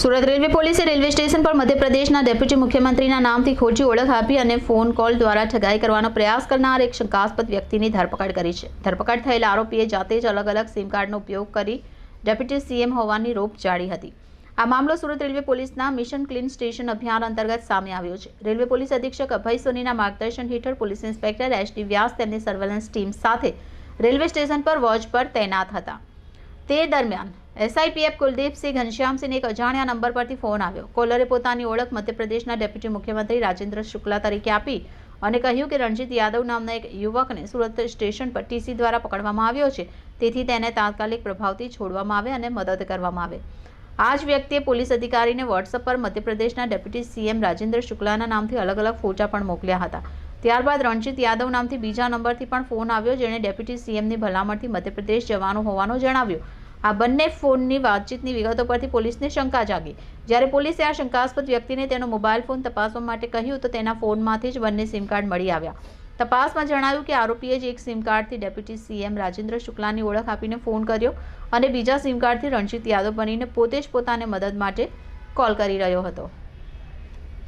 Surat railway પોલીસે railway station પર મધ્યપ્રદેશના ડેપ્યુટી મુખ્યમંત્રીના નામથી ખોટી ઓળખ આપી અને ફોન કોલ દ્વારા ઠગાઈ કરવાનો પ્રયાસ કરનાર એક શંકાસ્પદ વ્યક્તિની ધરપકડ કરી છે. ધરપકડ થયેલ આરોપીએ જાતે જ અલગ અલગ સિમ કાર્ડનો ઉપયોગ કરી ડેપ્યુટી સીએમ હોવાની રોપ જાળી હતી. આ મામલો સુરત રેલવે પોલીસના મિશન ક્લીન સ્ટેશન અભિયાન અંતર્ગત સામે આવ્યો છે. રેલવે પોલીસ અધિક્ષક અભય સોનીના માર્ગદર્શન હેઠળ પોલીસ ઇન્સ્પેક્ટર એસ વ્યાસ તેમની સર્વેલન્સ ટીમ સાથે રેલવે સ્ટેશન પર વોચ પર તૈનાત હતા. તે દરમિયાન એસઆઈપીએફ કુલદીપસિંહ ઘનશ્યામસિંહને એક અજાણ્યા નંબર પરથી ફોન આવ્યો. કોલરે પોતાની ઓળખ મધ્યપ્રદેશના ડેપ્યુટી મુખ્યમંત્રી રાજેન્દ્ર શુક્લા તરીકે આપી અને કહ્યું કે રણજીત યાદવ નામના એક યુવકને સુરત સ્ટેશન પર ટીસી દ્વારા પકડવામાં આવ્યો છે. તેથી તેને તાત્કાલિક પ્રભાવથી છોડવામાં આવે અને મદદ કરવામાં આવે. આ જ વ્યક્તિએ પોલીસ અધિકારીને વોટ્સઅપ પર મધ્યપ્રદેશના ડેપ્યુટી સીએમ રાજેન્દ્ર શુક્લાના નામથી અલગ અલગ ફોટા પણ મોકલ્યા હતા. ત્યારબાદ રણજીત યાદવ નામથી બીજા નંબરથી પણ ફોન આવ્યો, જેણે ડેપ્યુટી સીએમની ભલામણથી મધ્યપ્રદેશ જવાનું હોવાનું જણાવ્યું. આ બંને ફોનની વાતચીતની વિગતો પરથી પોલીસને શંકા જાગી. જ્યારે પોલીસે આ શંકાસ્પદ વ્યક્તિને તેનો મોબાઈલ ફોન તપાસવા માટે કહ્યું, તો તેના ફોનમાંથી જ બંને સિમ કાર્ડ મળી આવ્યા. તપાસમાં જણાયું કે આરોપીએ જ એક સિમ કાર્ડથી ડેપ્યુટી સીએમ રાજેન્દ્ર શુક્લાની ઓળખ આપીને ફોન કર્યો અને બીજા સિમ કાર્ડથી રણજીત યાદવ બનીને પોતે જ પોતાને મદદ માટે કોલ કરી રહ્યો હતો.